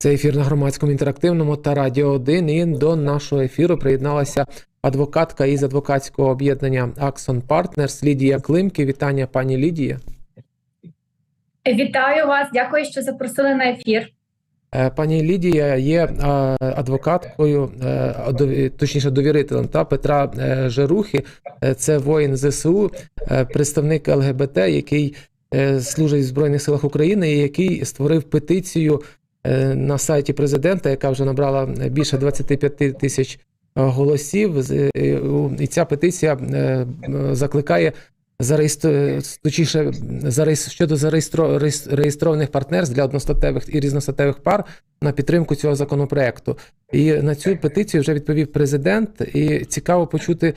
Це ефір на громадському інтерактивному та радіо 1. І до нашого ефіру приєдналася адвокатка із адвокатського об'єднання Аксон Партнерс Лідія Климки. Вітання, пані Лідія. Вітаю вас, дякую, що запросили на ефір. Е, Пані Лідія є е, адвокаткою, е, точніше довірителем та Петра Жерухи. Це воїн ЗСУ, представник ЛГБТ, який служить в Збройних силах України, і який створив петицію на сайті президента, яка вже набрала більше 25 тисяч е, голосів. Е, І ця петиція е, закликає зареєстру... щодо зареєстро... реєстрованих партнерств для одностатевих і різностатевих пар на підтримку цього законопроекту. І на цю петицію вже відповів президент. І цікаво почути е,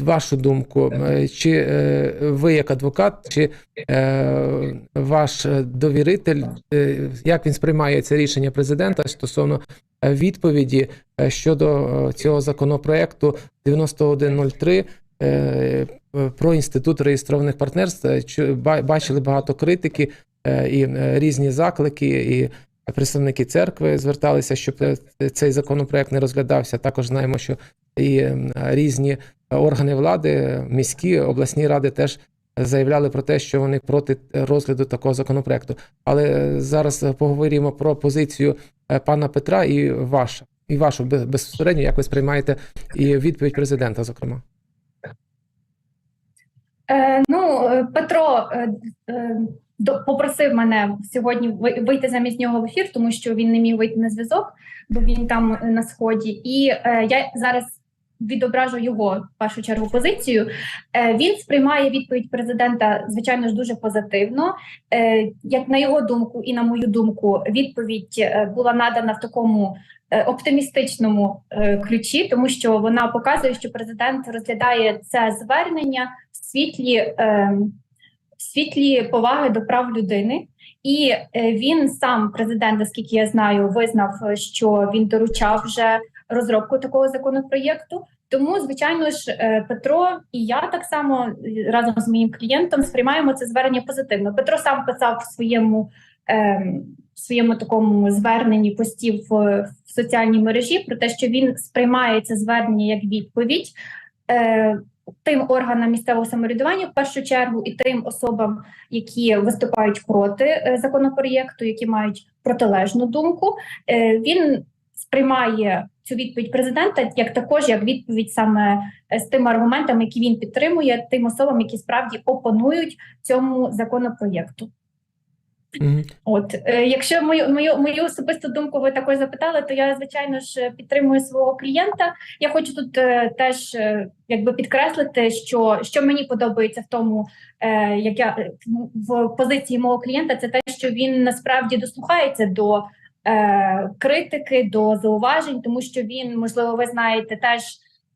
вашу думку. Е, Чи е, ви, як адвокат, чи е, ваш е, довіритель, е, як він сприймає це рішення президента стосовно е, відповіді е, щодо е, цього законопроекту 9103 е, про інститут реєстрованих партнерств. Е, ба- Бачили багато критики е, і е, різні заклики, і представники церкви зверталися, щоб е, цей законопроект не розглядався. Також знаємо, що і е, різні органи влади, міські обласні ради теж заявляли про те, що вони проти розгляду такого законопроекту. Але е, зараз поговоримо про позицію е, пана Петра і ваша, і вашу бе- безпосередньо, як ви сприймаєте і відповідь президента, зокрема. Е, ну, Петро е, попросив мене сьогодні ви- вийти замість нього в ефір, тому що він не міг вийти на зв'язок, бо він там на сході. І я зараз відображу його в першу чергу позицію. Е, він сприймає відповідь президента, звичайно ж, дуже позитивно. Е, як на його думку, і на мою думку, відповідь е, була надана в такому оптимістичному ключі, тому що вона показує, що президент розглядає це звернення в світлі, в світлі поваги до прав людини. І він сам, президент, наскільки я знаю, визнав, що він доручав вже розробку такого законопроєкту. Тому, звичайно ж, е, Петро і я так само е, разом з моїм клієнтом сприймаємо це звернення позитивно. Петро сам писав в своєму ем, в своєму такому зверненні постів в, соціальній мережі про те, що він сприймає це звернення як відповідь е, тим органам місцевого самоврядування в першу чергу і тим особам, які виступають проти законопроєкту, які мають протилежну думку. Він сприймає цю відповідь президента як також як відповідь саме е, з тими аргументами, які він підтримує, тим особам, які справді опонують цьому законопроєкту. Мгм. От, е, якщо мою мою мою особисту думку ви також запитали, то я звичайно ж підтримую свого клієнта. Я хочу тут е, теж е, якби підкреслити, що що мені подобається в тому, е, як я в позиції мого клієнта, це те, що він насправді дослухається до е, критики, до зауважень, тому що він, можливо, ви знаєте, теж.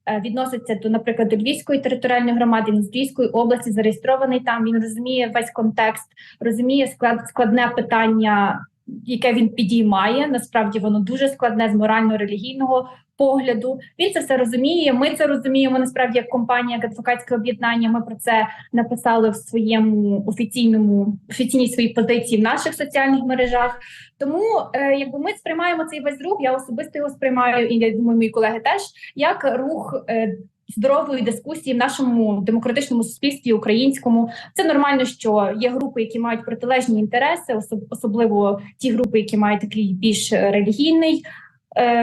е, Відноситься до, наприклад, до Львівської територіальної громади, він з Львівської області зареєстрований там. Він розуміє весь контекст, розуміє склад складне питання, яке він підіймає. Насправді воно дуже складне з морально-релігійного погляду. Він це все розуміє. Ми це розуміємо. Насправді, як компанія, як адвокатське об'єднання. Ми про це написали в своєму офіційному офіційній своїй позиції в наших соціальних мережах. Тому, е, якби ми сприймаємо цей весь рух, я особисто його сприймаю, і я думаю, мої колеги теж як рух. Е, Здорової дискусії в нашому демократичному суспільстві українському це нормально, що є групи, які мають протилежні інтереси, особ- особливо ті групи, які мають такий більш релігійний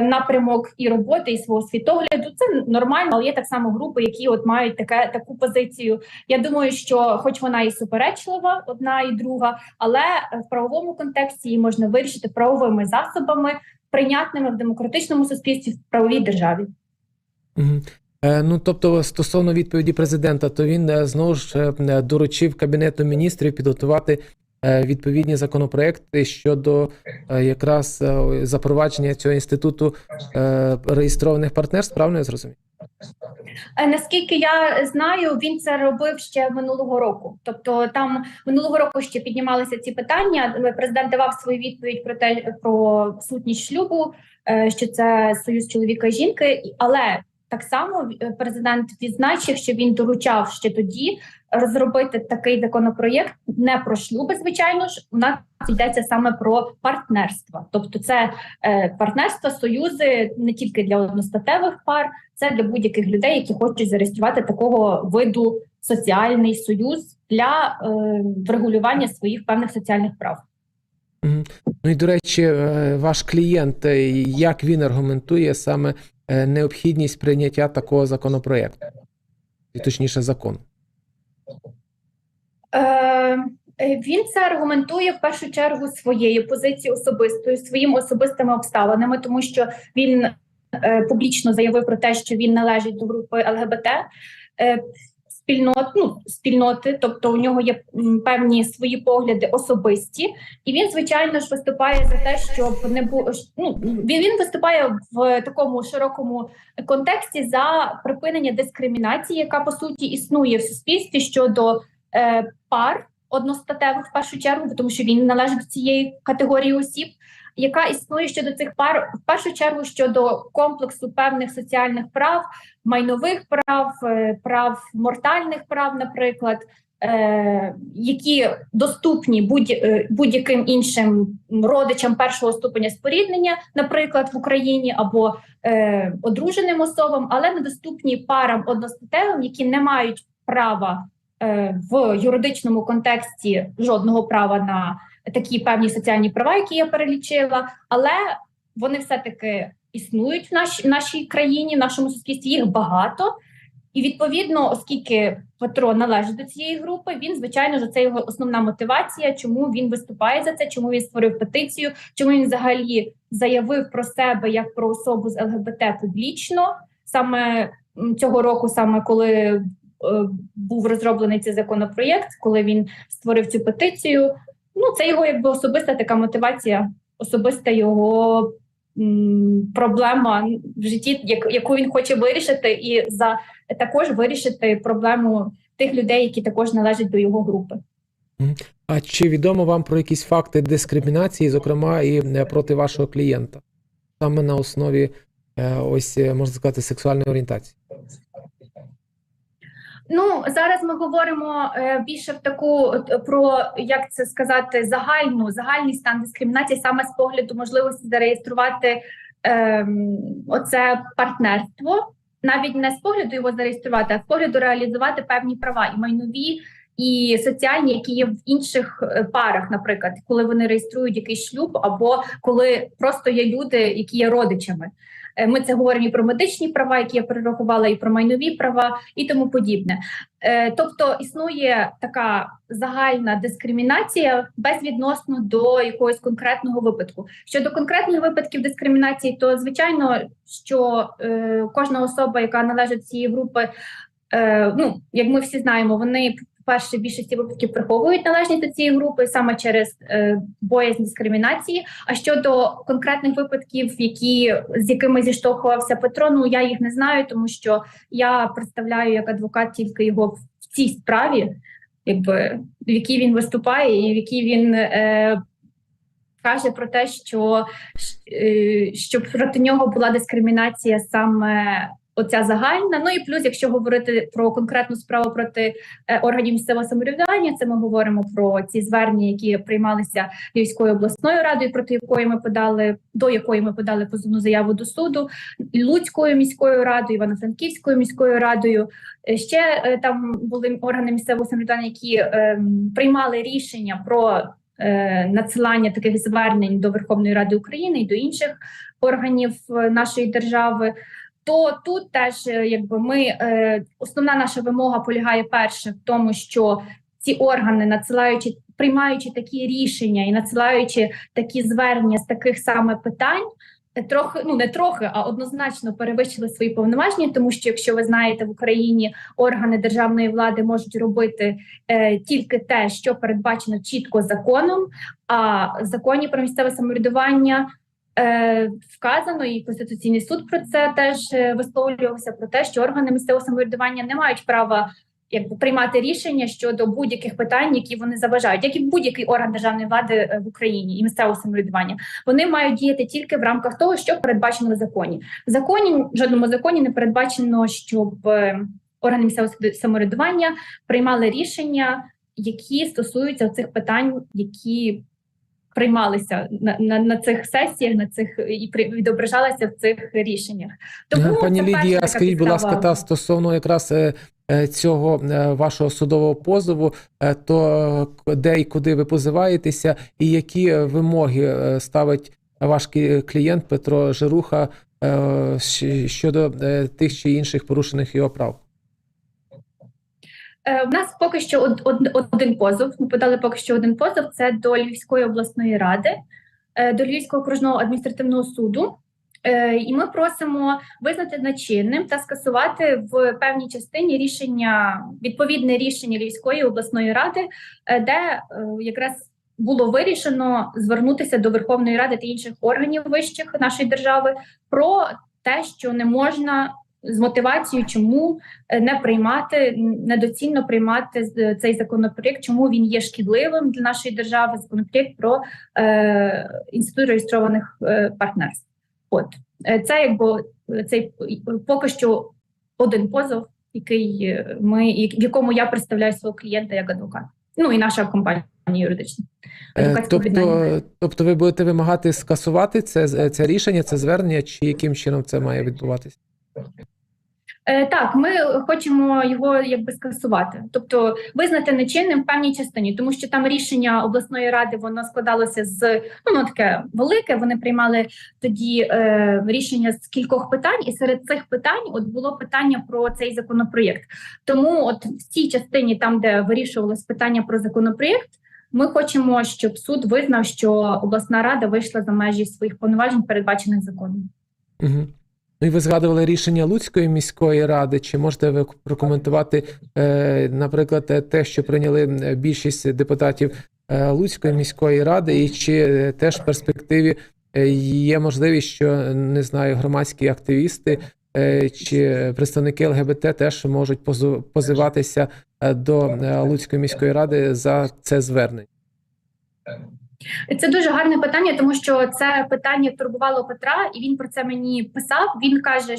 напрямок і роботи, і свого світогляду. Це нормально, але є так само групи, які от мають таке таку позицію. Я думаю, що, хоч вона і суперечлива, одна і друга, але е, в правовому контексті її можна вирішити правовими засобами, прийнятними в демократичному суспільстві в правовій державі. Е, Ну, тобто, стосовно відповіді президента, то він е, знову ж е, доручив кабінету міністрів підготувати е, відповідні законопроекти щодо е, якраз е, запровадження цього інституту е, реєстрованих партнерств. Правильно я зрозумів? Е, Наскільки я знаю, він це робив ще минулого року. Тобто, там минулого року ще піднімалися ці питання. Е, Президент давав свою відповідь про те про сутність шлюбу, е, що це союз чоловіка і жінки, але так само е, президент відзначив, що він доручав ще тоді розробити такий законопроєкт не про шлюби, звичайно ж, на йдеться саме про партнерство, тобто це е, партнерства, союзи не тільки для одностатевих пар, це для будь-яких людей, які хочуть зареєструвати такого виду соціальний союз для е, врегулювання своїх певних соціальних прав. Ну і до речі, ваш клієнт, як він аргументує саме необхідність прийняття такого законопроекту, і точніше закону. Е, е, Він це аргументує в першу чергу своєю позицією особистою, своїми особистими обставинами, тому що він е, публічно заявив про те, що він належить до групи ЛГБТ. Е, Спільнот, ну, спільноти, тобто у нього є певні свої погляди особисті, і він, звичайно ж, виступає за те, щоб не було ну, він, він виступає в такому широкому контексті за припинення дискримінації, яка по суті існує в суспільстві щодо е, пар одностатевих в першу чергу, тому що він належить до цієї категорії осіб, яка існує щодо цих пар в першу чергу щодо комплексу певних соціальних прав, майнових прав, е, прав мортальних прав, наприклад. е, Які доступні е, будь-яким іншим родичам першого ступеня споріднення, наприклад, в Україні або одруженим особам, але недоступні парам одностатевим, які не мають права в юридичному контексті жодного права на такі певні соціальні права, які я перелічила, але вони все-таки існують в наш, нашій країні, в нашому суспільстві їх багато. І відповідно, оскільки Петро належить до цієї групи, він звичайно ж це його основна мотивація, чому він виступає за це, чому він створив петицію, чому він взагалі заявив про себе як про особу з ЛГБТ публічно саме цього року, саме коли е, був розроблений цей законопроєкт, коли він створив цю петицію. Ну, це його якби особиста така мотивація, особиста його м, проблема в житті, як, яку він хоче вирішити, і за також вирішити проблему тих людей, які також належать до його групи. А чи відомо вам про якісь факти дискримінації, зокрема і е, проти вашого клієнта, саме на основі е, ось е, можна сказати сексуальної орієнтації? Ну зараз ми говоримо е, більше в таку про як це сказати загальну загальний стан дискримінації, саме з погляду можливості зареєструвати ем, оце партнерство, навіть не з погляду його зареєструвати, а з погляду реалізувати певні права і майнові. І соціальні, які є в інших е, парах, наприклад, коли вони реєструють якийсь шлюб, або коли просто є люди, які є родичами. Е, Ми це говоримо і про медичні права, які я перерахувала, і про майнові права, і тому подібне. Е, Тобто існує така загальна дискримінація безвідносно до якогось конкретного випадку. Щодо конкретних випадків дискримінації, то звичайно, що е, кожна особа, яка належить цієї групи, ну як ми всі знаємо, вони перше більшості випадків приховують належність до цієї групи саме через е, боязнь дискримінації. А щодо конкретних випадків, які з якими зіштовхувався Петро, ну я їх не знаю, тому що я представляю як адвокат тільки його в цій справі, якби в якій він виступає, і в якій він е, каже про те, що, е, що проти нього була дискримінація саме. Оця загальна, ну і плюс, якщо говорити про конкретну справу проти е, органів місцевого самоврядування, це ми говоримо про ці звернення, які приймалися Львівською обласною радою, проти якої ми подали до якої ми подали позовну заяву до суду, Луцькою міською радою, Івано-Франківською міською радою. Е, Ще е, там були органи місцевого самоврядування, які е, приймали рішення про надсилання таких звернень до Верховної Ради України і до інших органів нашої держави. То тут теж е, якби ми е, основна наша вимога полягає перше в тому, що ці органи, надсилаючи, приймаючи такі рішення і надсилаючи такі звернення з таких саме питань, е, трохи ну не трохи, а однозначно перевищили свої повноваження, тому що якщо ви знаєте, в Україні органи державної влади можуть робити е, тільки те, що передбачено чітко законом. А в законі про місцеве самоврядування вказано, і Конституційний суд про це теж е, висловлювався про те, що органи місцевого самоврядування не мають права якби приймати рішення щодо будь-яких питань, які вони заважають, як і будь-який орган державної влади е, в Україні і місцевого самоврядування. Вони мають діяти тільки в рамках того, що передбачено в законі. В законі в жодному законі не передбачено, щоб е, органи місцевого самоврядування приймали рішення, які стосуються цих питань, які приймалися на, на, на цих сесіях, на цих і при, відображалися в цих рішеннях. Тому Е, Пані Лідія, скажіть, будь ласка, та стосовно якраз е, е, цього вашого судового позову, то де і куди ви позиваєтеся, і які вимоги ставить ваш клієнт Петро Жируха щодо тих чи інших порушених його прав? Е, У нас поки що од, од- один позов. Ми подали поки що один позов. Це до Львівської обласної ради, е, до Львівського окружного адміністративного суду. Е, І ми просимо визнати нечинним та скасувати в певній частині рішення відповідне рішення Львівської обласної ради, е, де е, якраз було вирішено звернутися до Верховної Ради та інших органів вищих нашої держави про те, що не можна з мотивацією, чому е, не приймати недоцільно приймати з- цей законопроєкт, чому він є шкідливим для нашої держави. Законопроєкт про е, інститут реєстрованих е, партнерств. От Е, це якби е, цей е, поки що один позов, який е, ми в якому я представляю свого клієнта як адвокат. Ну і наша компанія юридична. Е, Тобто, тобто ви будете вимагати скасувати це, це рішення, це звернення, чи яким чином це має відбуватися? Е, так, ми хочемо його якби скасувати, тобто визнати нечинним в певній частині, тому що там рішення обласної ради воно складалося з ну воно таке велике. Вони приймали тоді е, рішення з кількох питань, і серед цих питань от було питання про цей законопроєкт. Тому, от в цій частині, там де вирішувалось питання про законопроєкт. Ми хочемо, щоб суд визнав, що обласна рада вийшла за межі своїх повноважень, передбачених законом. Угу. Ну і ви згадували рішення Луцької міської ради. Чи можете ви прокоментувати, е, наприклад, те- що прийняли більшість депутатів е, Луцької міської ради, і чи е, теж в перспективі є можливість, що не знаю, громадські активісти чи представники ЛГБТ теж можуть позиватися до Луцької міської ради за це звернення? Це дуже гарне питання, тому що це питання турбувало Петра, і він про це мені писав. Він каже,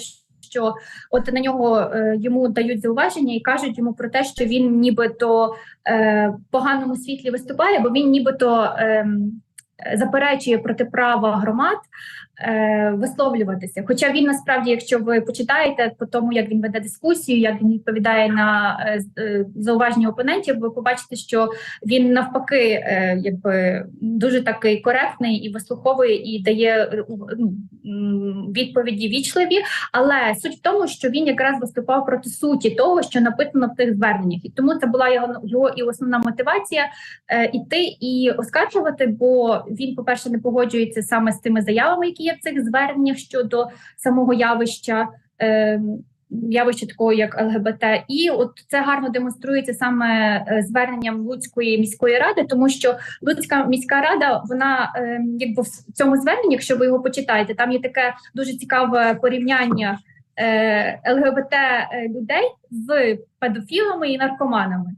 що от на нього е, йому дають зауваження і кажуть йому про те, що він нібито е, поганому світлі виступає, бо він нібито е, заперечує проти права громад е, висловлюватися. Хоча він насправді, якщо ви почитаєте по тому, як він веде дискусію, як він відповідає на е, е, зауваження опонентів, ви побачите, що він навпаки, якби дуже такий коректний і вислуховує, і дає ну, відповіді вічливі. Але суть в тому, що він якраз виступав проти суті того, що написано в тих зверненнях, і тому це була його його і основна мотивація е, іти і оскаржувати. Бо він, по перше, не погоджується саме з тими заявами, які є в цих зверненнях щодо самого явища. Е, явище такого як ЛГБТ, і от це гарно демонструється саме е, зверненням Луцької міської ради, тому що Луцька міська рада, вона е, якби в цьому зверненні, якщо ви його почитаєте, там є таке дуже цікаве порівняння е, ЛГБТ людей з педофілами і наркоманами.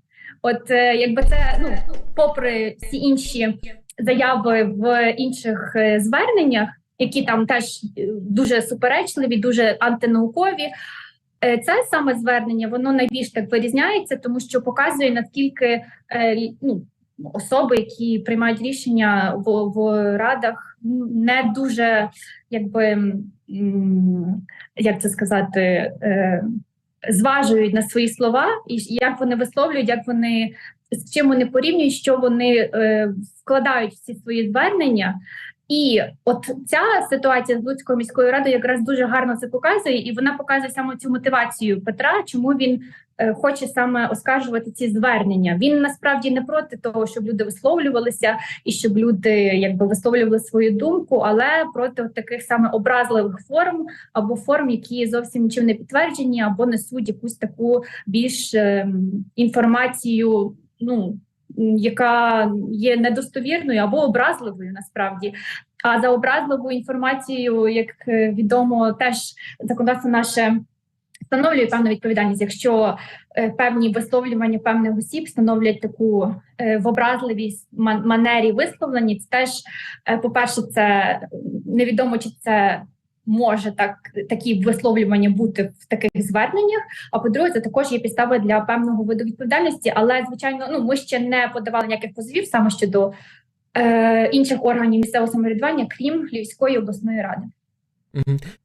От якби це ну попри всі інші заяви в інших зверненнях, які там теж е, дуже суперечливі, дуже антинаукові. Е, Це саме звернення, воно найбільш так вирізняється, тому що показує наскільки е, ну, особи, які приймають рішення в, в радах, не дуже якби як це сказати, зважують на свої слова, і як вони висловлюють, як вони з чим вони порівнюють, що вони вкладають в ці свої звернення. І от ця ситуація з Луцькою міською радою якраз дуже гарно це показує, і вона показує саме цю мотивацію Петра, чому він е, хоче саме оскаржувати ці звернення. Він насправді не проти того, щоб люди висловлювалися і щоб люди якби висловлювали свою думку, але проти от таких саме образливих форм або форм, які зовсім нічим не підтверджені, або несуть якусь таку більш ем, інформацію. Ну яка є недостовірною або образливою насправді. А за образливу інформацією, як е, відомо, теж законодавство наше встановлює певну відповідальність, якщо е, певні висловлювання певних осіб становлять таку е, в образливій манері висловлені, це теж, е, по-перше, це невідомо, чи це може так такі висловлювання бути в таких зверненнях. А по-друге, це також є підстави для певного виду відповідальності. Але звичайно, ну ми ще не подавали ніяких позовів саме щодо е, інших органів місцевого самоврядування, крім Львівської обласної ради.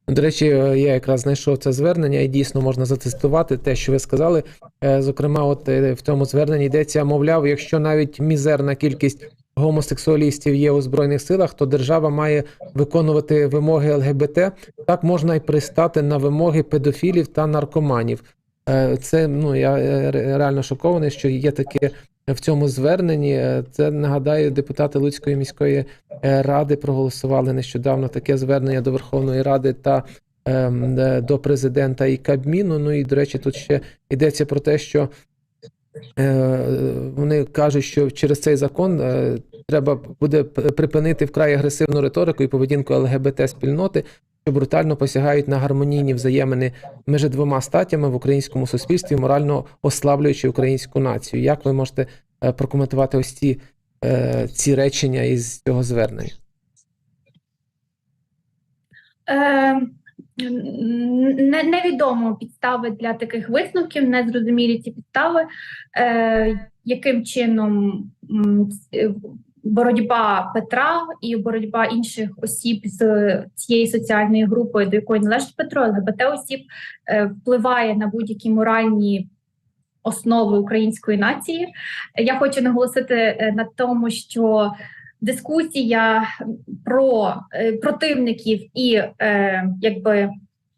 До речі, е, я якраз знайшов це звернення, і дійсно можна зацитувати те, що ви сказали. Е, Зокрема, от е, в цьому зверненні йдеться, мовляв, якщо навіть мізерна кількість гомосексуалістів є у збройних силах, то держава має виконувати вимоги ЛГБТ. Так можна й пристати на вимоги педофілів та наркоманів. Е, Це ну я е, реально шокований, що є таке в цьому зверненні. Е, Це нагадаю, депутати Луцької міської ради проголосували нещодавно таке звернення до Верховної Ради та ем, до президента і Кабміну. Ну і до речі, тут ще йдеться про те, що вони кажуть, що через цей закон е, треба буде припинити вкрай агресивну риторику і поведінку ЛГБТ спільноти. Що брутально посягають на гармонійні взаємини між двома статтями в українському суспільстві, морально ослаблюючи українську націю. Як ви можете е, прокоментувати ось ці, е, ці речення із цього звернення? Е, не, невідомо підстави для таких висновків, не зрозумілі ці підстави, е, яким чином боротьба Петра і боротьба інших осіб з цієї соціальної групи, до якої належить Петро, ЛГБТ осіб, е, впливає на будь-які моральні основи української нації. Я хочу наголосити е, на тому, що дискусія про е, противників і е, якби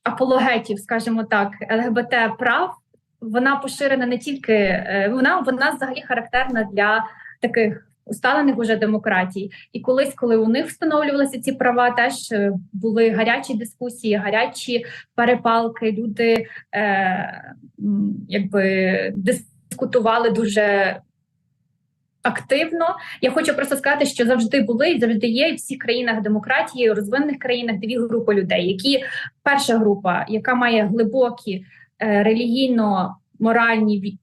апологетів, скажімо так, ЛГБТ прав, вона поширена не тільки е, вона, вона взагалі характерна для таких. Усталених уже демократій, і колись, коли у них встановлювалися ці права, теж були гарячі дискусії, гарячі перепалки. Люди е, якби дискутували дуже активно. Я хочу просто сказати, що завжди були і завжди є в всіх країнах демократії, в розвинених країнах дві групи людей. Які перша група, яка має глибокі е, релігійно-моральні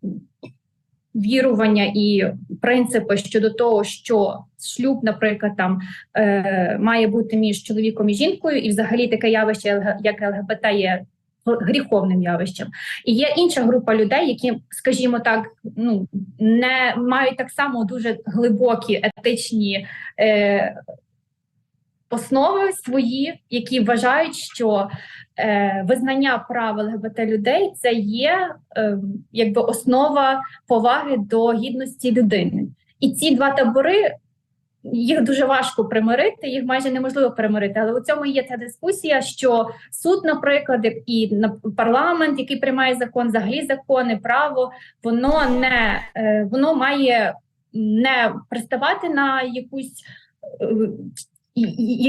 вірування і принципи щодо того, що шлюб, наприклад, там е, має бути між чоловіком і жінкою, і взагалі таке явище, як ЛГБТ є гріховним явищем. І є інша група людей, які, скажімо так, ну не мають так само дуже глибокі етичні е, основи свої, які вважають, що е, визнання прав ЛГБТ людей це є е, якби основа поваги до гідності людини. І ці два табори. Їх дуже важко примирити, їх майже неможливо примирити. Але у цьому є ця дискусія, що суд, наприклад, і парламент, який приймає закон, взагалі закони, право, воно не е, воно має не приставати на якусь е,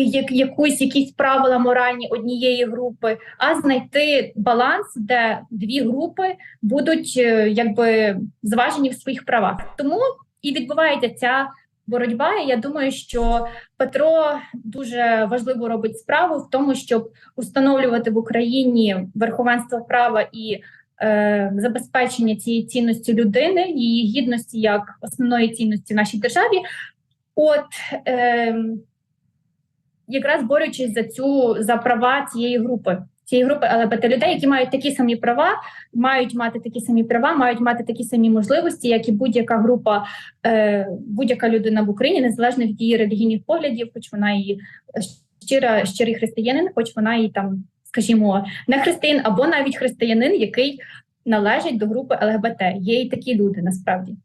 як- якусь якісь правила моральні однієї групи, а знайти баланс, де дві групи будуть е, якби зважені в своїх правах. Тому і відбувається ця боротьба. Я думаю, що Петро дуже важливо робить справу в тому, щоб установлювати в Україні верховенство права і е, забезпечення цієї цінності людини, її гідності як основної цінності в нашій державі. От е, якраз борючись за цю за права цієї групи. Цієї групи ЛГБТ людей, які мають такі самі права, мають мати такі самі права, мають мати такі самі можливості, як і будь-яка група, е, будь-яка людина в Україні, незалежно від її релігійних поглядів, хоч вона і щира, щирий християнин, хоч вона і там, скажімо, не християнин або навіть християнин, який належить до групи ЛГБТ. Є і такі люди насправді.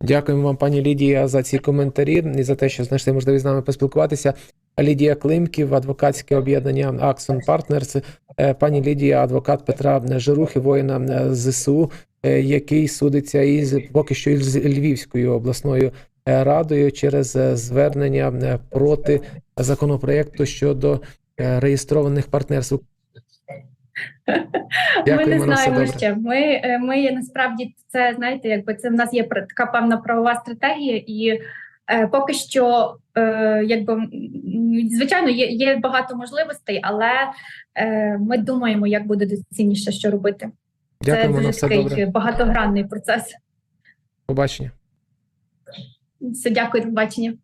Дякуємо вам, пані Лідія, за ці коментарі і за те, що знайшли можливість з нами поспілкуватися. Лідія Климків, адвокатське об'єднання Аксон Партнерс. Е, Пані Лідія, адвокат Петра Жирухи, воїна е, ЗСУ, е, який судиться із поки що із Львівською обласною радою через звернення проти законопроекту щодо реєстрованих партнерств. ми не знаємо ще. Ми, ми насправді це знаєте, якби це в нас є така певна правова стратегія, і поки що, е, якби звичайно, є, є багато можливостей, але е, ми думаємо, як буде доцільніше, що робити. Дякую, це дуже такий добре. багатогранний процес. Побачення. Все, дякую, до побачення.